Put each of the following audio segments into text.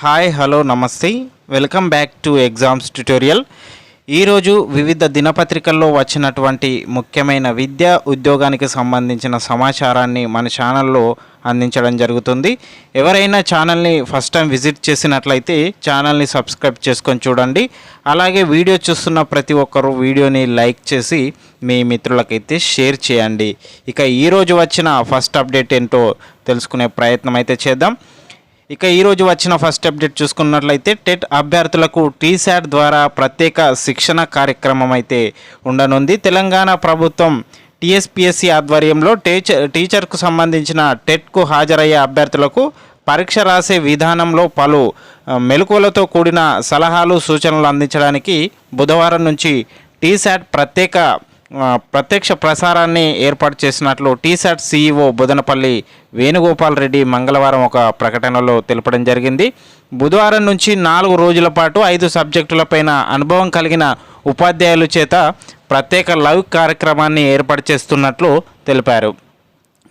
Hi hello నమస్తే. Welcome back to exams tutorial ఈరోజు వివిధ దినపత్రికల్లో వచ్చినటువంటి ముఖ్యమైన విద్య ఉద్యోగానికి సంబంధించిన సమాచారాన్ని మన ఛానల్లో అందించడం జరుగుతుంది. ఎవరైనా ఛానల్ని ఫస్ట్ టైం విజిట్ చేసినట్లయితే ఛానల్ని సబ్స్క్రైబ్ చేసుకొని చూడండి. అలాగే వీడియో చూస్తున్న ప్రతి ఒక్కరూ వీడియోని లైక్ చేసి మీ మిత్రులకైతే షేర్ చేయండి. ఇక ఈరోజు వచ్చిన ఫస్ట్ అప్డేట్ ఏంటో తెలుసుకునే ప్రయత్నం అయితే చేద్దాం. ఇక ఈరోజు వచ్చిన ఫస్ట్ అప్డేట్ చూసుకున్నట్లయితే టెట్ అభ్యర్థులకు టీశాట్ ద్వారా ప్రత్యేక శిక్షణ కార్యక్రమం అయితే ఉండనుంది. తెలంగాణ ప్రభుత్వం టీఎస్పిఎస్సి ఆధ్వర్యంలో టీచర్ టీచర్కు సంబంధించిన టెట్కు హాజరయ్యే అభ్యర్థులకు పరీక్ష రాసే విధానంలో పలు మెలకువలతో కూడిన సలహాలు సూచనలు అందించడానికి బుధవారం నుంచి టీశాట్ ప్రత్యేక ప్రత్యక్ష ప్రసారాన్ని ఏర్పాటు చేసినట్లు T SAT CEO Budanapalli Venugopal Reddy మంగళవారం ఒక ప్రకటనలో తెలపడం జరిగింది. బుధవారం నుంచి నాలుగు రోజుల పాటు ఐదు సబ్జెక్టులపైన అనుభవం కలిగిన ఉపాధ్యాయుల చేత ప్రత్యేక లైవ్ కార్యక్రమాన్ని ఏర్పాటు చేస్తున్నట్లు తెలిపారు.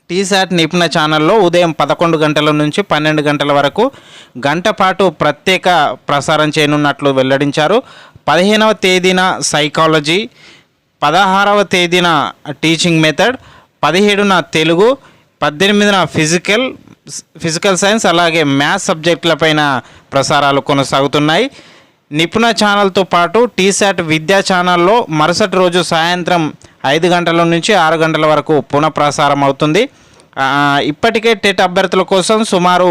టీశాట్ నిపుణ ఛానల్లో ఉదయం పదకొండు గంటల నుంచి పన్నెండు గంటల వరకు గంట పాటు ప్రత్యేక ప్రసారం చేయనున్నట్లు వెల్లడించారు. పదిహేనవ తేదీన సైకాలజీ పదహారవ తేదీన టీచింగ్ మెథడ్ పదిహేడున తెలుగు పద్దెనిమిదిన ఫిజికల్ ఫిజికల్ సైన్స్ అలాగే మ్యాథ్స్ సబ్జెక్టులపైన ప్రసారాలు కొనసాగుతున్నాయి. నిపుణ ఛానల్తో పాటు టీశాట్ విద్యా ఛానల్లో మరుసటి రోజు సాయంత్రం ఐదు గంటల నుంచి ఆరు గంటల వరకు పునఃప్రసారం అవుతుంది. ఇప్పటికే టెట్ అభ్యర్థుల కోసం సుమారు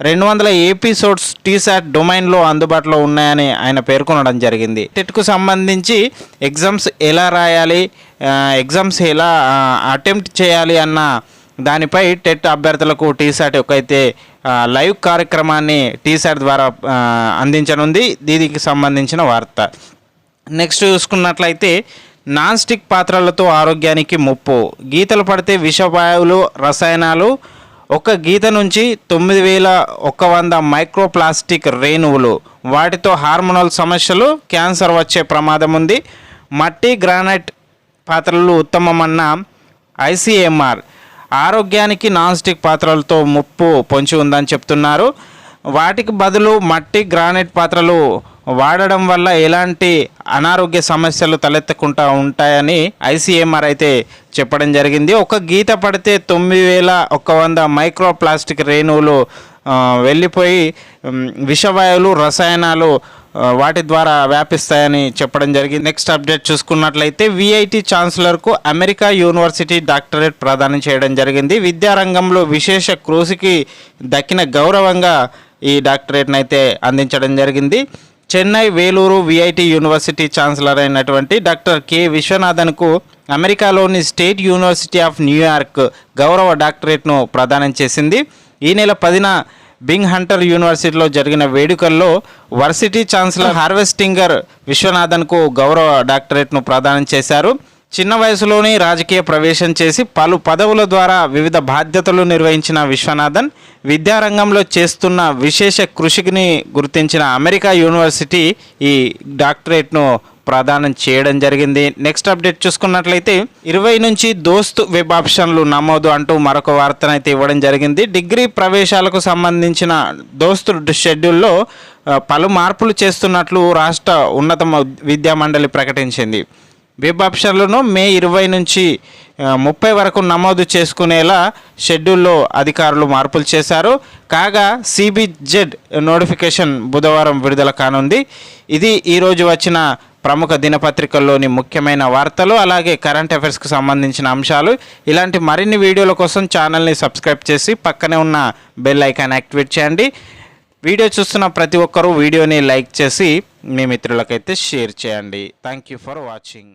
రెండు వందల ఎపిసోడ్స్ టీసాట్ డొమైన్లో అందుబాటులో ఉన్నాయని ఆయన పేర్కొనడం జరిగింది. టెట్కు సంబంధించి ఎగ్జామ్స్ ఎలా రాయాలి ఎగ్జామ్స్ ఎలా అటెంప్ట్ చేయాలి అన్న దానిపై టెట్ అభ్యర్థులకు టీసాట్ యొక్క అయితే లైవ్ కార్యక్రమాన్ని టీసాట్ ద్వారా అందించనుంది. దీనికి సంబంధించిన వార్త. నెక్స్ట్ చూసుకున్నట్లయితే నాన్ స్టిక్ పాత్రలతో ఆరోగ్యానికి ముప్పు. గీతలు పడితే విషవాయువులు రసాయనాలు ఒక గీత నుంచి తొమ్మిది వేల ఒక వంద మైక్రో ప్లాస్టిక్ రేణువులు. వాటితో హార్మోనల్ సమస్యలు క్యాన్సర్ వచ్చే ప్రమాదం ఉంది. మట్టి గ్రానైట్ పాత్రలు ఉత్తమమన్న ఐసీఎంఆర్ ఆరోగ్యానికి నాన్ స్టిక్ పాత్రలతో ముప్పు పొంచి ఉందని చెప్తున్నారు. వాటికి బదులు మట్టి గ్రానైట్ పాత్రలు వాడడం వల్ల ఎలాంటి అనారోగ్య సమస్యలు తలెత్తకుండా ఉంటాయని ఐసీఎంఆర్ అయితే చెప్పడం జరిగింది. ఒక గీత పడితే తొమ్మిది వేల ఒక వంద మైక్రో ప్లాస్టిక్ రేణువులు వెళ్ళిపోయి విషవాయువులు రసాయనాలు వాటి ద్వారా వ్యాపిస్తాయని చెప్పడం జరిగింది. నెక్స్ట్ అప్డేట్ చూసుకున్నట్లయితే విఐటి ఛాన్సలర్కు అమెరికా యూనివర్సిటీ డాక్టరేట్ ప్రదానం చేయడం జరిగింది. విద్యారంగంలో విశేష కృషికి దక్కిన గౌరవంగా ఈ డాక్టరేట్ని అయితే అందించడం జరిగింది. Chennai Vellore VIT university chancellor అయినటువంటి డాక్టర్ కె. విశ్వనాథన్కు అమెరికాలోని స్టేట్ యూనివర్సిటీ ఆఫ్ న్యూయార్క్ గౌరవ డాక్టరేట్ను ప్రదానం చేసింది. ఈ నెల పదిన బింగ్ హంటర్ యూనివర్సిటీలో జరిగిన వేడుకల్లో వర్సిటీ ఛాన్సలర్ హార్వెస్టింగర్ విశ్వనాథన్కు గౌరవ డాక్టరేట్ను ప్రదానం చేశారు. చిన్న వయసులోనే రాజకీయ ప్రవేశం చేసి పలు పదవుల ద్వారా వివిధ బాధ్యతలు నిర్వహించిన విశ్వనాథన్ విద్యారంగంలో చేస్తున్న విశేష కృషిని గుర్తించిన అమెరికా యూనివర్సిటీ ఈ డాక్టరేట్ను ప్రదానం చేయడం జరిగింది. నెక్స్ట్ అప్డేట్ చూసుకున్నట్లయితే ఇరవై నుంచి దోస్త్ వెబ్ ఆప్షన్లు నమోదు అంటూ మరొక వార్తనైతే ఇవ్వడం జరిగింది. డిగ్రీ ప్రవేశాలకు సంబంధించిన దోస్తు షెడ్యూల్లో పలు మార్పులు చేస్తున్నట్లు రాష్ట్ర ఉన్నత విద్యా మండలి ప్రకటించింది. వెబ్ ఆప్షన్లను మే ఇరవై నుంచి ముప్పై వరకు నమోదు చేసుకునేలా షెడ్యూల్లో అధికారులు మార్పులు చేశారు. కాగా సిబిజెడ్ నోటిఫికేషన్ బుధవారం విడుదల కానుంది. ఇది ఈరోజు వచ్చిన ప్రముఖ దినపత్రికల్లోని ముఖ్యమైన వార్తలు అలాగే కరెంట్ అఫైర్స్కి సంబంధించిన అంశాలు. ఇలాంటి మరిన్ని వీడియోల కోసం ఛానల్ని సబ్స్క్రైబ్ చేసి పక్కనే ఉన్న బెల్ ఐకాన్ యాక్టివేట్ చేయండి. వీడియో చూస్తున్న ప్రతి ఒక్కరూ వీడియోని లైక్ చేసి మీ మిత్రులకైతే షేర్ చేయండి. Thank you for watching.